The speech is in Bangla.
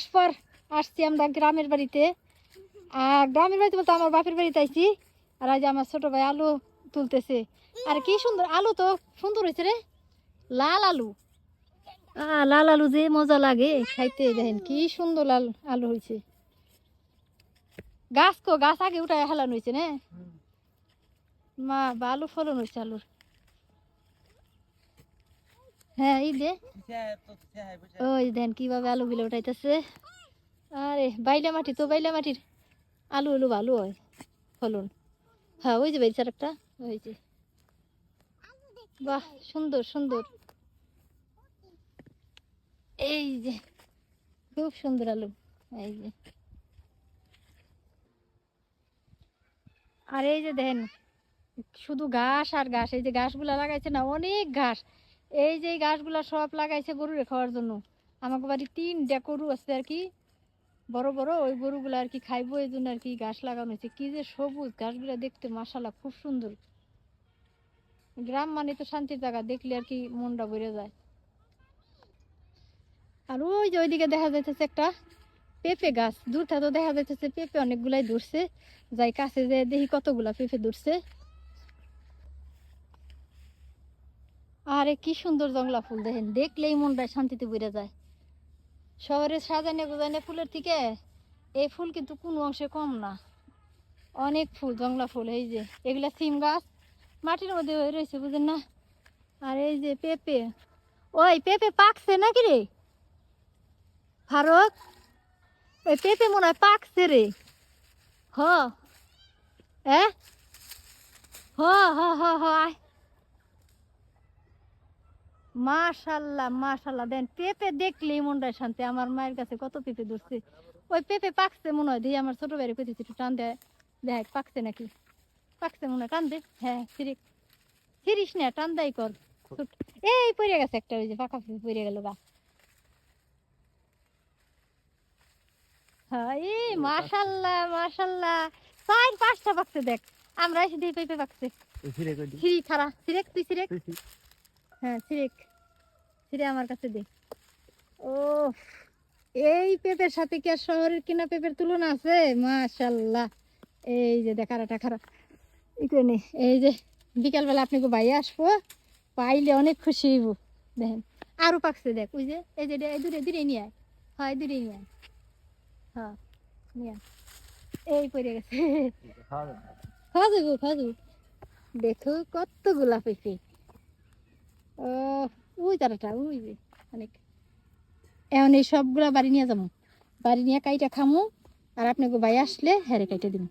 মাস পর আসছি আমরা গ্রামের বাড়িতে। আর গ্রামের বাড়িতে বলতে আমার বাপের বাড়িতে আইছি, আর আজ আমার ছোট ভাই আলু তুলতেছে। আর কি সুন্দর, আলু তো সুন্দর হয়েছে রে। লাল আলু। লাল আলু যে মজা লাগে খাইতে, দেখেন কি সুন্দর লাল আলু হয়েছে। গাছ কো, গাছ আগে উঠায় হেলানো হয়েছে না। মা, বা আলু ফলন হয়েছে আলুর। হ্যাঁ এই দে। ওই দেন কীভাবে আলু গুলো উঠাইতেছে। আরে বাইলা মাটি তো বাইলা মাটির। আলু আলু ভালো হয় ফলন। হ্যাঁ ওই যে বেচার একটা ওই যে। বাহ সুন্দর সুন্দর। এই যে খুব সুন্দর আলু এই যে। আর এই যে দেখেন শুধু ঘাস আর ঘাস এই যে ঘাসগুলা লাগাইছে না অনেক ঘাস। এই যে ঘাসগুলা সব লাগাইছে গরুরে খাওয়ার জন্য। আমাকে বাড়ি তিনটা গরু আছে আর কি। বড় বড় ওই গরুগুলো আর কি খাইবো, এই জন্য আর কি গাছ লাগানো হয়েছে। কি যে সবুজ ঘাসগুলো দেখতে মাসালা খুব সুন্দর। গ্রাম মানে তো শান্তির জায়গা, দেখলে আর কি মনটা ভরে যায়। আর ওই যে ওইদিকে দেখা যাইতেছে একটা পেঁপে গাছ। দূর তো দেখা যাইতেছে, পেঁপে অনেকগুলাই ধরছে। যাই কাছে যে দেখি কতগুলা পেঁপে ধরছে। আরে কি সুন্দর জংলা ফুল দেখেন, দেখলেই মনটা শান্তিতে বেড়ে যায়। শহরে সাজানে গোজানে ফুলের থেকে এই ফুল কিন্তু কোনো অংশে কম না। অনেক ফুল, জংলা ফুল, এই যে, এগুলা সিম গাছ, মাটির মধ্যে হয়ে রয়েছে, বুঝেন না? আর এই যে পেঁপে, ওই পেঁপে পাকছে নাকি রে? ফারুক, ওই পেঁপে মনে হয় পাকছে রে। হ, এ? হ হ হ হ, আয়। মাশাল্লাহ মাশাল্লাহ। দেন পেঁপে দেখলেই মনটা শান্তি। আমার মায়ের কাছে কত পেঁপে ধরছে। ওই পেঁপে পাকছে মনে হয়। দিয়ে আমার ছোট বাইরে কইতেছি একটু টান দেয়। দেখ পাকছে নাকি? পাকছে মনে হয়। টান দে। হ্যাঁ সিরিক সিরিস না টান দেয় কর। এই পড়ে গেছে একটা ওই যে পাকা পেঁপে পড়ে গেল গা। হ্যাঁ এই মাশাল্লাহ মাশাল্লাহ। চার পাঁচটা পাকছে দেখ। আমরা এসে দিয়ে পেঁপে পাকছে। সিরি খারা সিরেক তুই সিরেক হ্যাঁ সিরেক। সিরে আমার কাছে দে। ও এই পেঁপের সাথে কি আর শহরের কিনা পেঁপের তুলনা আছে? মাশাল্লাহ। এই যে দেখারাটা খারাপ এখানে এই যে বিকালবেলা আপনাকে ভাই আসব পাইলে অনেক খুশি হইব। দেখেন আরও পাকছে দেখ ওই যে এই যে এই দূরে দূরে নিয়ে আয়। হয় দূরে নিয়ে আয়। হ্যাঁ নিয়ে এই পড়ে গেছে। খাওয়া যাব খাওয়া যাব দেখো কতগুলা পেঁপে। ওই তারাটা ওই যে অনেক। এখন এই সবগুলা বাড়ি নিয়ে যাব। বাড়ি নিয়ে কাইটা খামু, আর আপনাকে ভাই আসলে হেরে কাইটা দিব